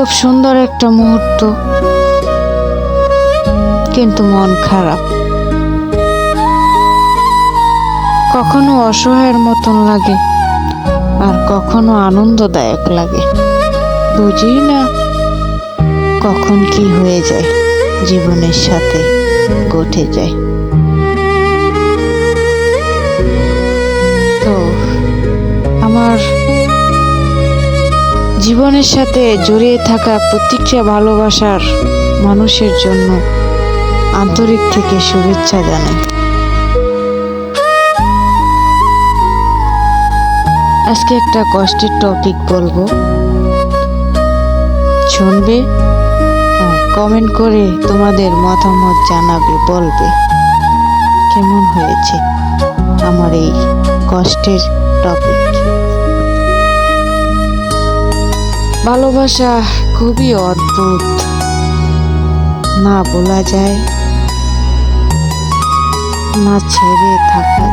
খুব সুন্দর একটা মুহূর্ত। কিন্তু মন খারাপ। কখনো অসহায়ের মতন লাগে, আর কখনো আনন্দদায়ক লাগে। বুঝি না কখন কি হয়ে যায়, জীবনের সাথে ঘটে যায়। তো, আমার জীবনের সাথে জড়িয়ে থাকা প্রত্যেকটা ভালোবাসার মানুষের জন্য আন্তরিক থেকে শুভেচ্ছা জানাই। আজকে একটা কষ্টের টপিক বলব। শুনবে কমেন্ট করে তোমাদের মতামত জানাবে, বলবে, কেমন হয়েছে আমার এই কষ্টের টপিক ভালোবাসা খুবই অদ্ভুত। না বলা যায়, না ছেড়ে থাকা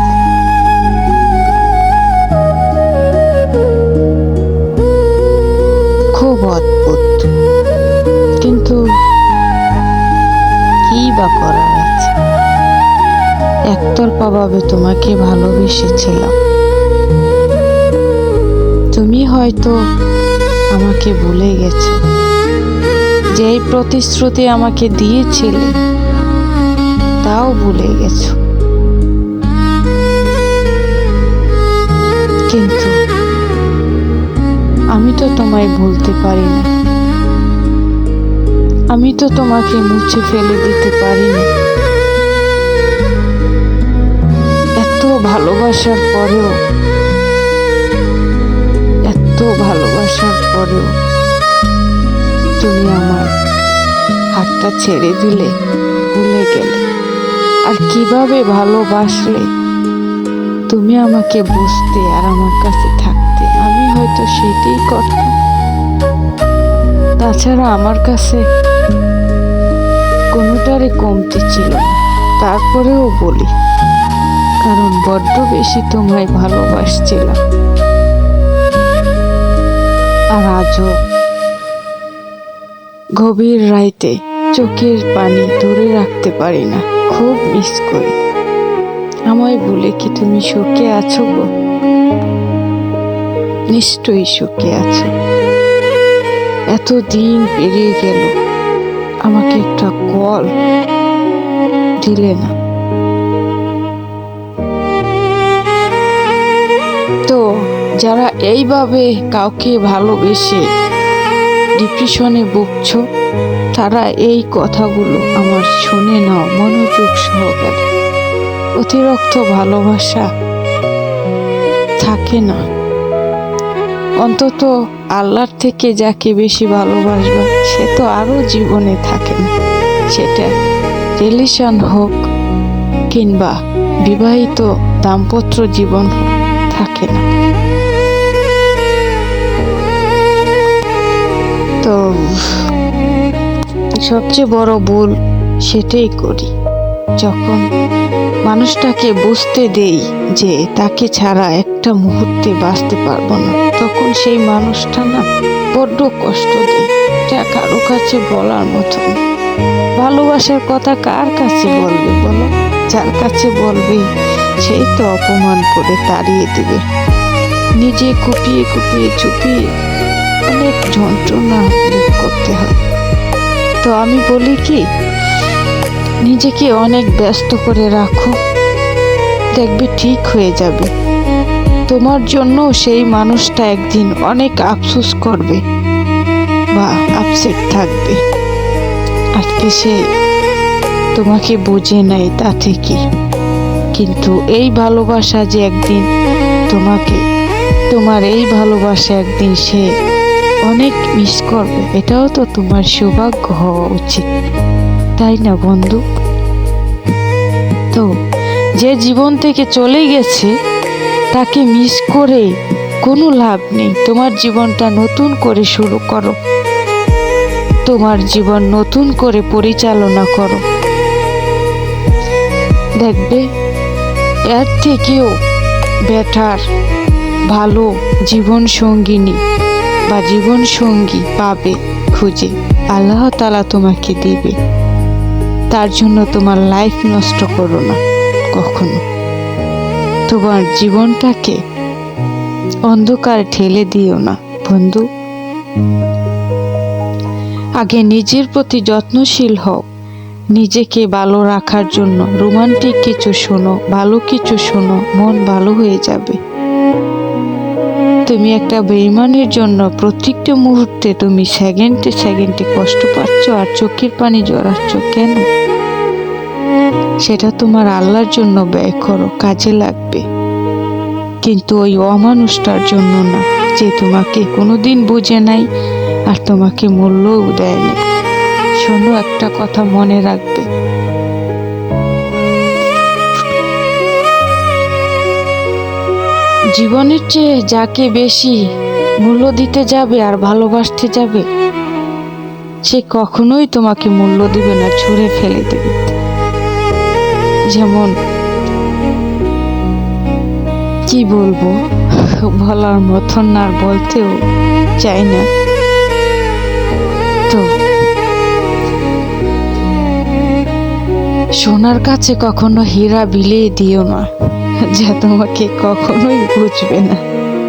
খুব অদ্ভুত। কিন্তু কি বা করার আছে? একতরফাভাবে তোমাকে ভালোবেসেছিলাম। তুমি হয়তো আমাকে ভুলে গেছো। যে প্রতিশ্রুতি আমাকে দিয়েছিলে, তাও ভুলে গেছো। কিন্তু আমি তো তোমায় ভুলতে পারি না। আমি তো তোমাকে মুছে ফেলে দিতে পারি না। এত ভালোবাসার পরেও এত ভালোবাসার পরেও তুমি আমার হাতটা ছেড়ে দিলে, ভুলে গেলে। আর কীভাবে ভালোবাসলে? তুমি আমাকে বুঝতে আর আমার কাছে থাকতে। আমি হয়তো সেটাই করতাম। তাছাড়া আমার কাছে কোনোটারই কমতি ছিল তারপরেও বলি, কারণ বড্ড বেশি তোমায় ভালোবাসছিলাম। আজও গভীর রাইতে চোখের পানি ধরে রাখতে পারি না, খুব মিস করি। আমায় বলে কি তুমি সুখে আছো গো? নিশ্চয়ই সুখে আছো। এত দিন পেরিয়ে গেল, আমাকে একটা কল দিলে না। যারা এইভাবে কাউকে ভালোবেসে ডিপ্রেশনে ভুগছো, তারা এই কথাগুলো আমার শুনে নাও, মনোযোগ সহকারে। অতিরিক্ত ভালোবাসা থাকে না। অন্তত আল্লাহর থেকে যাকে বেশি ভালোবাসবা, সে তো আরও জীবনে থাকে না। সেটা রিলেশন হোক কিংবা বিবাহিত দাম্পত্য জীবন হোক, থাকে না। সবচেয়ে বড় ভুল সেটাই করি। যখন মানুষটাকে বুঝতে দেই যে তাকে ছাড়া একটা মুহূর্তে বাঁচতে পারব না, তখন সেই মানুষটা না বড্ড কষ্ট দেয়। যা কারও কাছে বলার মতো ভালোবাসার কথা কার কাছে বলবে বলো? যার কাছে বলবে সেই তো অপমান করে তাড়িয়ে দিবে। নিজে কুপিয়ে কুপিয়ে চুপিয়ে অনেক যন্ত্রণা আমি বলি কি, নিজেকে অনেক ব্যস্ত করে রাখো। দেখবে ঠিক হয়ে যাবে। তোমার জন্য সেই মানুষটা একদিন অনেক আফসোস করবে বা আপসেট থাকবে। আজকে সে তোমাকে বুঝে নেয় তাতে কি কিন্তু এই ভালোবাসা যে একদিন তোমাকে, তোমার এই ভালোবাসা একদিন সে অনেক মিস করবে। এটাও তো তোমার সৌভাগ্য হওয়া উচিত। তাই না, বন্ধু? তো, যে জীবন থেকে চলে গেছে, তাকে মিস করে কোনো লাভ নেই। তোমার জীবনটা নতুন করে শুরু করো। তোমার জীবন নতুন করে পরিচালনা করো। দেখবে, এর থেকেও বেটার ভালো জীবন সঙ্গিনী বা জীবন সঙ্গী পাবে, খুঁজে। আল্লাহ তালা তোমাকে দিবে। তার জন্য তোমার লাইফ নষ্ট করো না, কখনো। তোমার জীবনটাকে অন্ধকার ঠেলে দিও না, বন্ধু। আগে নিজের প্রতি যত্নশীল হও। নিজেকে ভালো রাখার জন্য রোমান্টিক কিছু শোনো, ভালো কিছু শোনো, মন ভালো হয়ে যাবে। তুমি একটা বেইমানের জন্য প্রত্যেকটা মুহূর্তে তুমি সেকেন্ডে সেকেন্ডে কষ্ট পাচ্ছ আর চোখের পানি জড়াচ্ছ কেন? সেটা তোমার আল্লাহর জন্য ব্যয় করো, কাজে লাগবে। কিন্তু ওই অমানুষটার জন্য না, যে তোমাকে কোনোদিন বুঝে নাই আর তোমাকে মূল্যও দেয়নি শোনো, একটা কথা মনে রাখবে। জীবনের চেয়ে যাকে বেশি মূল্য দিতে যাবে আর ভালোবাসতে যাবে, সে কখনোই তোমাকে মূল্য দিবে না, ছুঁড়ে ফেলে দেবে। যেমন কি বলব, বলার মতন না আর বলতেও চাই না। তো সোনার কাছে কখনো হীরা বিলিয়ে দিও না। যা তোমাকে কখনোই বুঝবে না।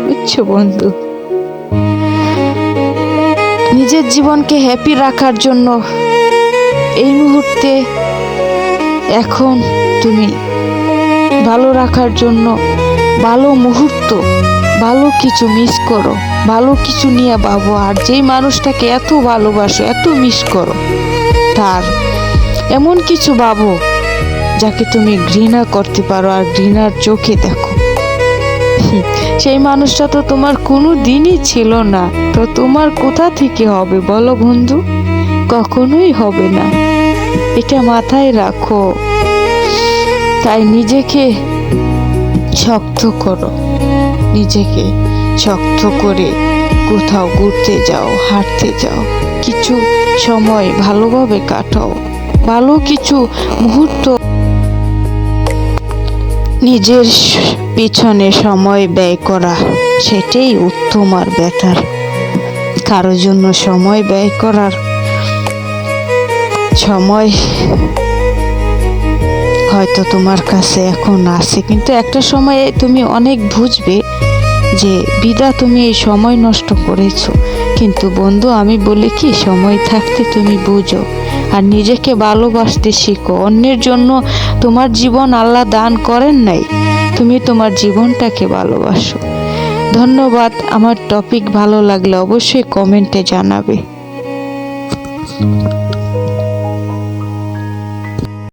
বুঝছ বন্ধু? নিজের জীবনকে হ্যাপি রাখার জন্য এই মুহূর্তে এখন তুমি ভালো রাখার জন্য ভালো মুহূর্ত, ভালো কিছু মিস করো, ভালো কিছু নিয়ে ভাবো। আর যেই মানুষটাকে এত ভালোবাসো, এত মিস করো, তার এমন কিছু ভাবো যাকে তুমি ঘৃণা করতে পারো আর ঘৃণার চোখে দেখো। সেই মানুষটা তো তোমার কোনো দিনই ছিল না। তো তোমার কোথা থেকে হবে বলো বন্ধু? কখনোই হবে না। এটা মাথায় রাখো। তাই নিজেকে শক্ত করো। নিজেকে শক্ত করে কোথাও ঘুরতে যাও, হাঁটতে যাও। কিছু সময় ভালোভাবে কাটাও। ভালো কিছু মুহূর্ত নিজের পিছনে সময় ব্যয় করা, সেটাই উত্তম আর বেটার কারও জন্য সময় ব্যয় করার সময় হয়তো তোমার কাছে এখন আছে, কিন্তু একটা সময়ে তুমি অনেক বুঝবে যে বিদা তুমি এই সময় নষ্ট করেছ। কিন্তু বন্ধু, আমি বলি কি, সময় থাকতে তুমি বুঝো। আর নিজেকে ভালোবাসতে শিখো। অন্যের জন্য তোমার জীবন আল্লাহ দান করেন নাই। তুমি তোমার জীবনটাকে ভালোবাসো। ধন্যবাদ। আমার টপিক ভালো লাগলে অবশ্যই কমেন্টে জানাবে।